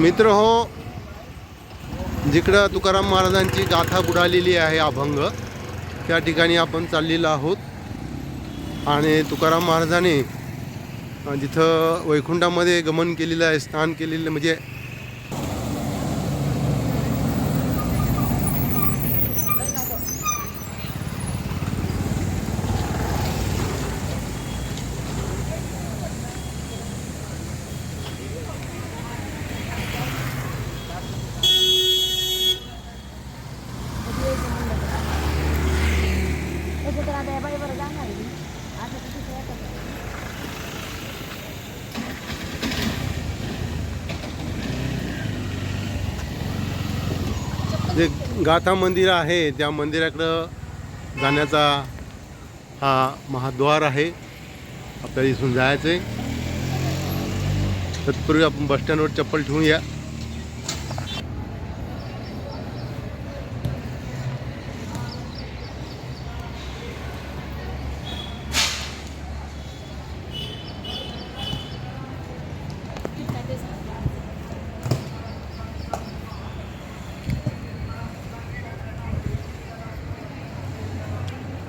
मित्र हो जिकडं तुकाराम महाराजांची गाथा बुडालेली आहे अभंग त्या ठिकाणी आपण चाललेलो आहोत. आणि तुकाराम महाराजांनी जिथं वैकुंठामध्ये गमन केलेलं आहे स्नान केलेलं म्हणजे तसं तर आता या बाईवर जाणार आहे मी. आता किती वेळा करणार? जे गाथा मंदिर आहे. त्या मंदिराकडं जाण्याचा हा महाद्वार आहे. आपल्याला इथून जायचं आहे तत्पूर्वी आपण बसस्टँडवर चप्पल ठेवूया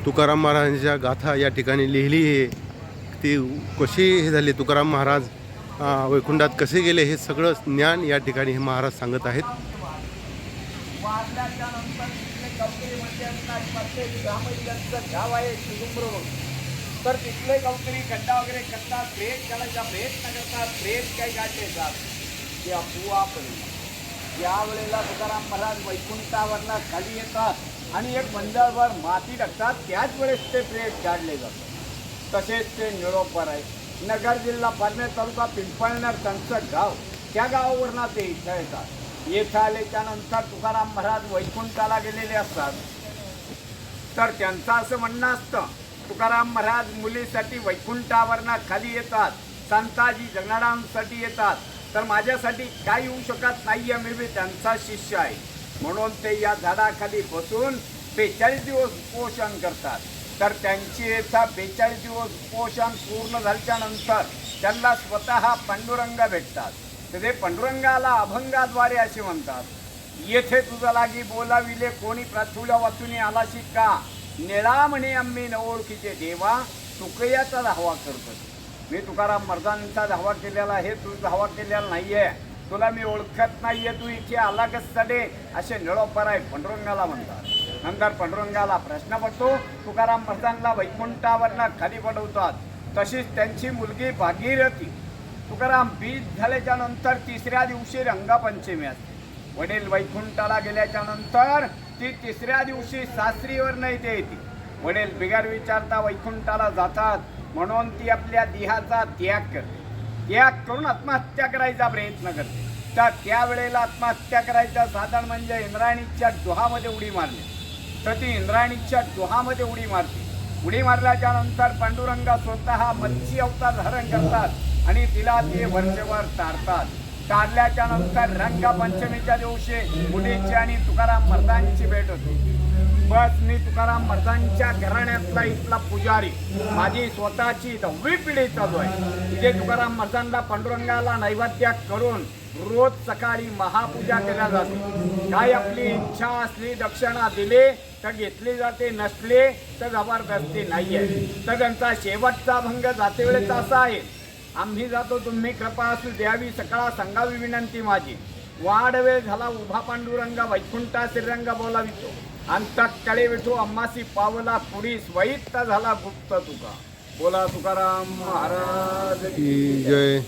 तुकाराम महाराजांच्या गाथा या ठिकाणी लिहिली आहे. ती कशी हे झाली? तुकाराम महाराज वैकुंठात कसे गेले? हे सगळं ज्ञान या ठिकाणी हे महाराज सांगत आहेत. तर तिथले गावकरी गड्डा वगैरे करतात ब्रेक करायचा प्रयत्न करतात ब्रेक काही गाठले जात ते अपुवा या यावेळेला तुकाराम महाराज वैकुंठावरला खाली येतात. आणि एक मंडळभर माती टाकतात त्याच वेळेस ते ब्रेक काढले जातात तसेच ते निळोपर आहे. नगर जिल्हा पारनेर तालुका पिंपळनेर त्यांचं गाव. त्या गावावरनं ते इथं येतात. येथं आले त्यानंतर तुकाराम महाराज वैकुंठाला गेलेले असतात. तर त्यांचं असं म्हणणं असतं तुकाराम महाराज मुलीसाठी वैकुंठावरनं खाली येतात संताजी जगणारांसाठी येतात. तर माझ्यासाठी काय येऊ शकत नाही आहे मी बी त्यांचा शिष्य आहे. म्हणून ते या झाडाखाली बसून बेचाळीस दिवस उपोषण करतात. तर त्यांची येथा बेचाळीस दिवस उपोषण पूर्ण झाल्याच्यानंतर त्यांना स्वतः पांडुरंग भेटतात. तर ते पांडुरंगाला अभंगाद्वारे असे म्हणतात येथे तुझा लागी बोलाविले कोणी प्राथुल्या वाचून आलाशी का? निळा म्हणे आम्ही न ओळखीचे देवा तुकयाचा धावा करतो मी तुकाराम मर्दांचा धावा केलेला आहे तू धावा केलेला नाही आहे तुला मी ओळखत नाहीये तू इथे आला कसडे असे निळोपराय आहे म्हणतात. नंतर पंडुरंगाला प्रश्न पडतो तुकाराम महाराजांना वैकुंठावरनं खाली पडवतात. तशीच त्यांची मुलगी भागीरथी. तुकाराम बीज झाल्याच्यानंतर तिसऱ्या दिवशी रंगपंचमी असते. वडील वैकुंठाला गेल्याच्यानंतर ती तिसऱ्या दिवशी सासरीवर नाही ते येते. वडील बिगार विचारता वैकुंठाला जातात म्हणून ती आपल्या देहाचा त्याग करते. त्याग करून आत्महत्या करायचा प्रयत्न करते. तर त्यावेळेला आत्महत्या करायचा साधन म्हणजे इंद्रायणीच्या डोहामध्ये उडी मारली तर ती इंद्रायणीच्या डोहामध्ये उडी मारते. उडी मारल्याच्या नंतर पांडुरंगा स्वतः मच्छी अवतार धारण करतात आणि तिला ते वर्षभर तारतात तारल्याच्या नंतर रंगपंचमीच्या दिवशी मुलीची आणि तुकाराम मर्दांची भेट होती. बस मी तुकाराम महाराजांच्या घराण्यातला इथला पुजारी. माझी स्वतःची दहावी पिढी चालू आहे. तिथे तुकाराम महाराजांना पांडुरंगाला नैवेद्य करून रोज सकाळी महापूजा केल्या जाते. काय आपली इच्छा असली दक्षिणा दिली तर घेतली जाते नसले तर जबरदस्ती नाहीये. तर त्यांचा शेवटचा भंग जाते वेळेचा असा आहे. आम्ही जातो तुम्ही कृपा असू द्यावी सकाळ सांगावी विनंती माझी. वाढवेळ झाला उभा पांडुरंग वैकुंठा श्रीरंग बोलावितो. अंतक विठू अम्मासी पावला पुरीस स्वैत झाला गुप्त तुका. बोला तुकाराम महाराज. की जय.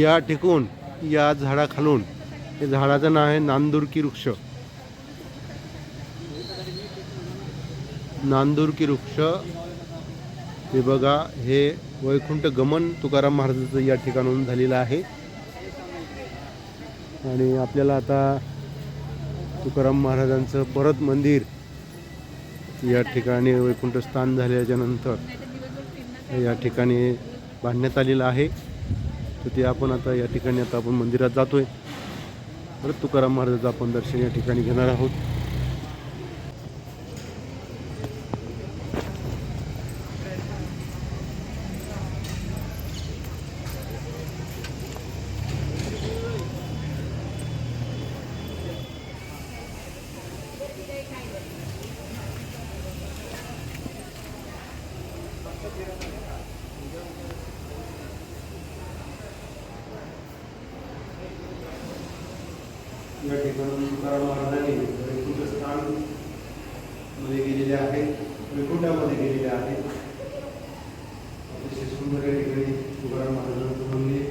या ठिकून या झाडाखालून हे झाडाचं नाव आहे नांदुरकी वृक्ष. नांदुरकी वृक्ष हे बघा हे वैकुंठ गमन तुकाराम महाराजाचं या ठिकाणून झालेलं आहे. आणि आपल्याला आता तुकाराम महाराजांचं परत मंदिर या ठिकाणी वैकुंठ स्थान झाल्याच्यानंतर या ठिकाणी बांधण्यात आलेलं आहे. तर ते आपण आता या ठिकाणी आता आपण मंदिरात जातोय. परत तुकाराम महाराजाचं आपण दर्शन या ठिकाणी घेणार आहोत. या ठिकाणी तुकाराम महाराजांनी वैकुंठ स्थानमध्ये गेलेले आहेत वैकुंठामध्ये गेलेले आहेत अतिशय सुंदर या ठिकाणी तुकाराम महाराजांचं मंदिर.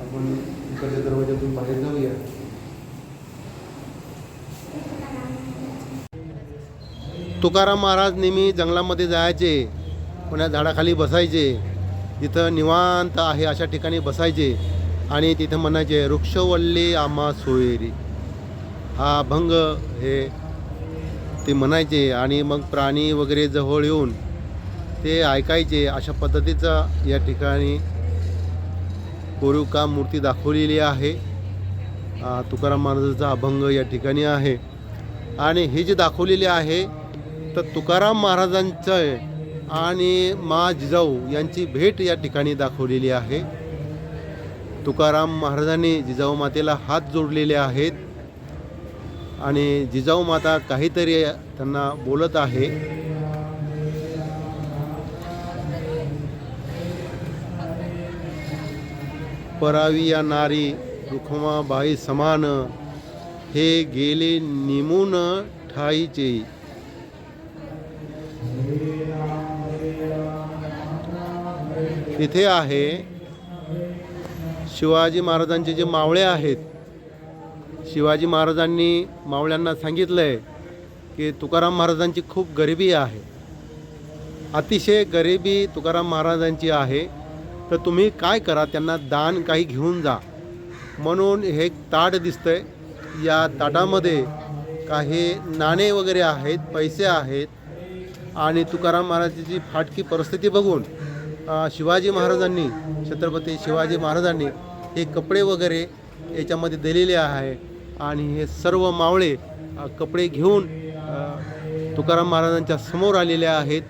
आपण इकडच्या दरवाज्यातून बाहेर जाऊया. तुकाराम महाराज नेहमी जंगलामध्ये जायचे कोण्या झाडाखाली बसायचे. तिथं निवांत आहे अशा ठिकाणी बसायचे. आणि तिथं म्हणायचे वृक्षवल्ली आम्हा सोयरी हा अभंग हे ते म्हणायचे आणि मग प्राणी वगैरे जवळ येऊन ते ऐकायचे. अशा पद्धतीचा या ठिकाणी कोरीवकाम मूर्ती दाखवलेली आहे. तुकाराम महाराजांचा अभंग या ठिकाणी आहे. आणि हे जे दाखवलेले आहे तर तुकाराम महाराजांचं आणि मा जिजाऊ यांची भेट या ठिकाणी दाखवलेली आहे. तुकाराम महाराजांनी जिजाऊ मातेला हात जोडलेले आहेत आणि जिजाऊ माता काहीतरी त्यांना बोलत आहे. परावी या नारी रुखमाबाई समान हे गेले निमून ठाईचे. तिथे आहे शिवाजी महाराजांचे जे मावळे आहेत शिवाजी महाराजांनी मावळ्यांना सांगितलं आहे की तुकाराम महाराजांची खूप गरिबी आहे. अतिशय गरिबी तुकाराम महाराजांची आहे. तर तुम्ही काय करा त्यांना दान काही घेऊन जा. म्हणून हे एक ताट दिसतंय. या ताटामध्ये काही नाणे वगैरे आहेत पैसे आहेत. आणि तुकाराम महाराजांची फाटकी परिस्थिती बघून शिवाजी महाराजांनी छत्रपती शिवाजी महाराजांनी हे कपडे वगैरे याच्यामध्ये दिलेले आहे आणि हे सर्व मावळे कपडे घेऊन तुकाराम महाराजांच्या समोर आलेले आहेत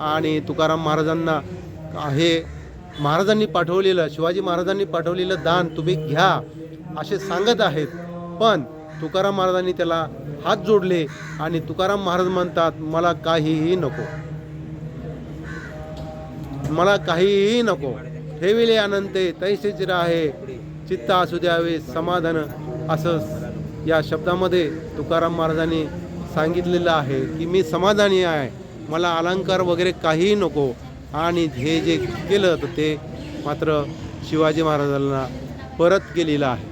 आणि तुकाराम महाराजांना हे महाराजांनी पाठवलेलं शिवाजी महाराजांनी पाठवलेलं दान तुम्ही घ्या असे सांगत आहेत. पण तुकाराम महाराजांनी त्याला हात जोडले आणि तुकाराम महाराज म्हणतात मला काहीही नको. मला काहीही नको. ठेविले अनंते तैसेच राहे. चित्त असू द्यावे समाधान असं या शब्दामध्ये तुकाराम महाराजांनी सांगितलेलं आहे की मी समाधानी आहे. मला अलंकार वगैरे काहीही नको. आणि हे जे केलं तर ते मात्र शिवाजी महाराजांना परत केलेलं आहे.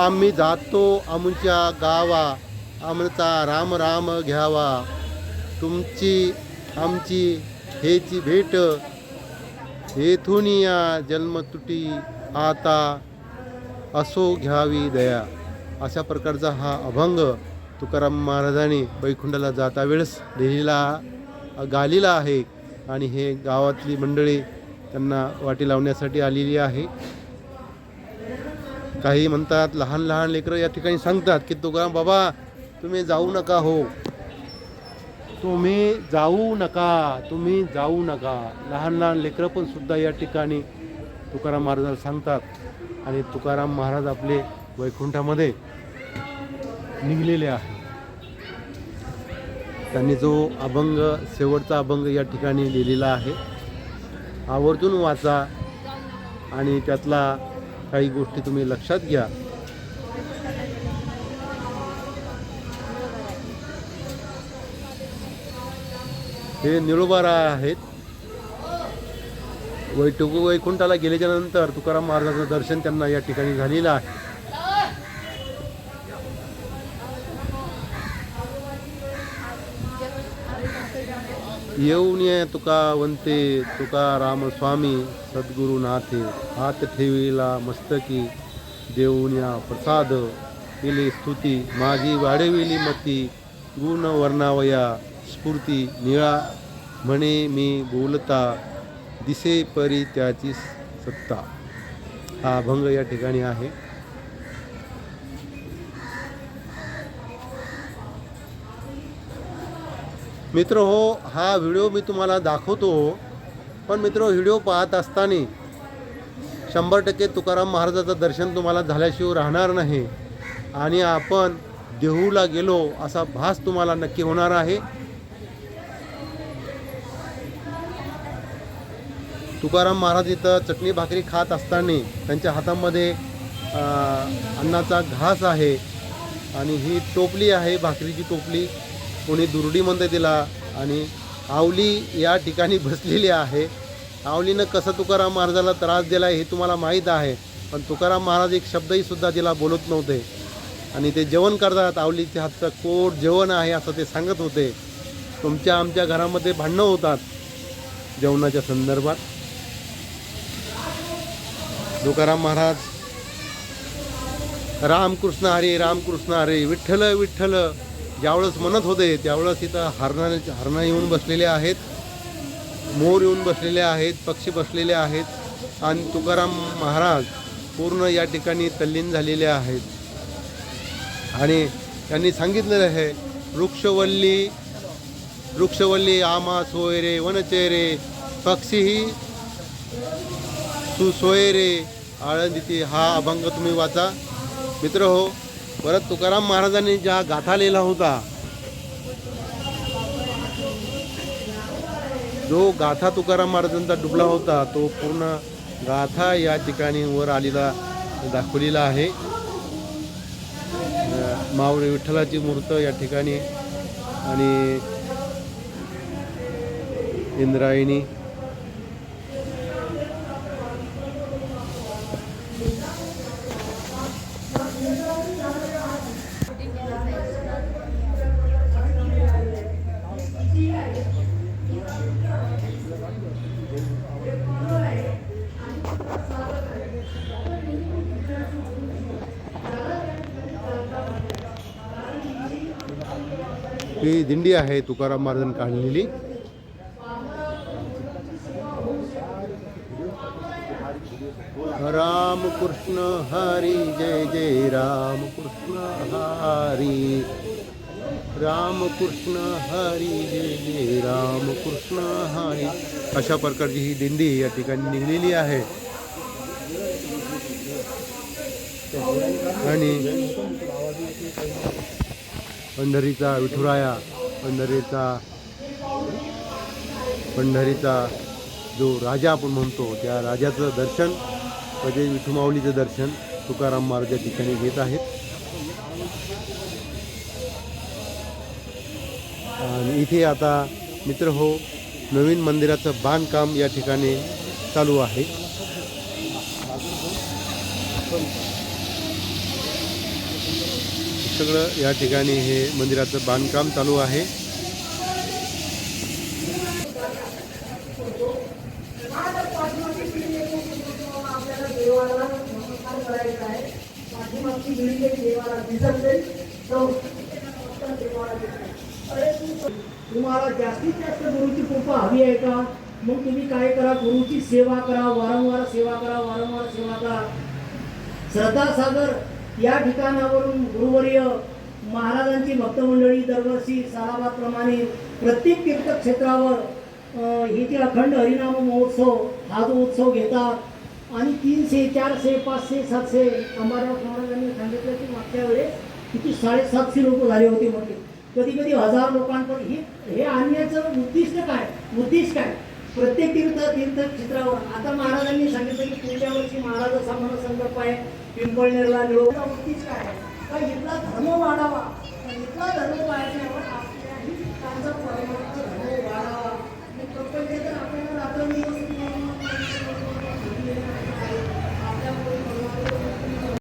आम्ही जातो आमच्या गावा आमचा राम राम घ्यावा. तुमची आमची हेची भेट. येथून या जन्मतुटी आता असो घ्यावी दया. अशा प्रकारचा हा अभंग तुकाराम महाराजांनी बैकुंडाला जाता वेळेस लिहिला गालेला आहे. आणि हे गावातली मंडळी त्यांना वाटी लावण्यासाठी आलेली आहे. काही म्हणतात लहान लहान लेकरं या ठिकाणी सांगतात की तुकाराम बाबा तुम्ही जाऊ नका हो. तुम्ही जाऊ नका तुम्ही जाऊ नका. लहान लहान लेकरं पण सुद्धा या ठिकाणी तुकाराम महाराजाला सांगतात. आणि तुकाराम महाराज आपले वैकुंठामध्ये निघलेले आहे त्यांनी जो अभंग शेवटचा अभंग या ठिकाणी लिहिलेला आहे आवर्जून वाचा आणि त्यातला काही गोष्टी तुम्ही लक्षात घ्या. हे निळोबारा आहेत. वैटुक वैकुंठाला गेल्याच्यानंतर तुकाराम महाराजांचं दर्शन त्यांना या ठिकाणी झालेलं आहे. येऊन ये तुका वंते तुका रामस्वामी सद्गुरुनाथे. हात ठेवीला मस्तकी देऊन या प्रसाद केली स्तुती माझी वाढविली मती गुण वर्णावया स्फूर्ती निळा म्हणे मी बोलता दिसे परी त्याची सत्ता. हा अभंग या ठिकाणी आहे. मित्र हो हा व्हिडिओ मी तुम्हाला दाखवतो हो. पण मित्र व्हिडिओ पाहत असताना शंभर टक्के तुकाराम महाराजाचं दर्शन तुम्हाला झाल्याशिवाय राहणार नाही. आणि आपण देहूला गेलो असा भास तुम्हाला नक्की होणार आहे. तुकाराम महाराज इथं चटणी भाकरी खात असताना त्यांच्या हातामध्ये अन्नाचा घास आहे. आणि ही टोपली आहे भाकरीची टोपली. कोणी दुर्डीमध्ये दिला आणि आवली या ठिकाणी बसलेली आहे. आवलीनं कसं तुकाराम महाराजाला त्रास दिला हे तुम्हाला माहीत आहे पण तुकाराम महाराज एक शब्दही सुद्धा तिला बोलत नव्हते. आणि ते जेवण करतात आवलीच्या हातचं कोट जेवण आहे असं ते सांगत होते. तुमच्या आमच्या घरामध्ये भांडणं होतात जेवणाच्या संदर्भात. तुकाराम महाराज रामकृष्ण हरे रामकृष्ण हरे विठ्ठल विठ्ठल. ज्यावेळेस म्हणत होते त्यावेळेस इथं हरणा हरणा येऊन बसलेले आहेत मोर येऊन बसलेले आहेत पक्षी बसलेले आहेत आणि तुकाराम महाराज पूर्ण या ठिकाणी तल्लीन झालेले आहेत. आणि त्यांनी सांगितलेलं आहे वृक्षवल्ली वृक्षवल्ली आमा सोयरे वनचेरे पक्षीही सुसोयरे आळंदीती हा अभंग तुम्ही वाचा. मित्र हो परत तुकाराम महाराजांनी ज्या गाथा लिहिला होता जो गाथा तुकाराम महाराजांचा डुबला होता तो पूर्ण गाथा या ठिकाणी वर आलेला दाखवलेला आहे. अं, विठ्ठलाची मूर्त या ठिकाणी आणि इंद्रायणी ही दिंडी आहे तुकाराम महाराजांनी काढलेली. राम कृष्ण हरी जय जय राम कृष्ण हरी. राम कृष्ण हरी जय जय राम कृष्ण हरी. अशा प्रकारची ही दिंडी या ठिकाणी निघलेली आहे. आणि पंढरीचा विठुराया पंढरीचा पंढरीचा जो राजा आपण म्हणतो त्या राजाचं दर्शन म्हणजे विठुमाऊलीचं दर्शन तुकाराम महाराज या ठिकाणी घेत आहेत. आणि इथे आता मित्र हो नवीन मंदिराचं बांधकाम या ठिकाणी चालू आहे. सगळं या ठिकाणी हे मंदिराचं बांधकाम चालू आहे. तुम्हाला जास्तीत जास्त गुरुची कृपा हवी आहे का? मग तुम्ही काय करा? गुरुची सेवा करा वारंवार सेवा करा वारंवार सेवा करा. श्रद्धा सागर या ठिकाणावरून गुरुवर्य महाराजांची भक्तमंडळी दरवर्षी सालाबादप्रमाणे प्रत्येक तीर्थक्षेत्रावर अं, हे जे अखंड हरिनाम महोत्सव हा जो उत्सव घेतात आणि तीनशे चारशे पाचशे सातशे अंबाराव महाराजांनी सांगितलं की मागच्या वेळेस किती साडेसातशे लोक झाले होते म्हणजे कधी कधी हजार लोकांपर्यंत हे हे आणण्याचं उद्दिष्ट काय? उद्दिष्ट काय? प्रत्येक तीर्थ तीर्थक्षेत्रावर. आता महाराजांनी सांगितलं की पुढच्या वर्षी महाराजाचा मन संकल्प आहे पिंपळनेरला निरोप उद्दिष्ट काय आहे. का इथला धर्म वाढावा. इथला धर्म वाढण्यावर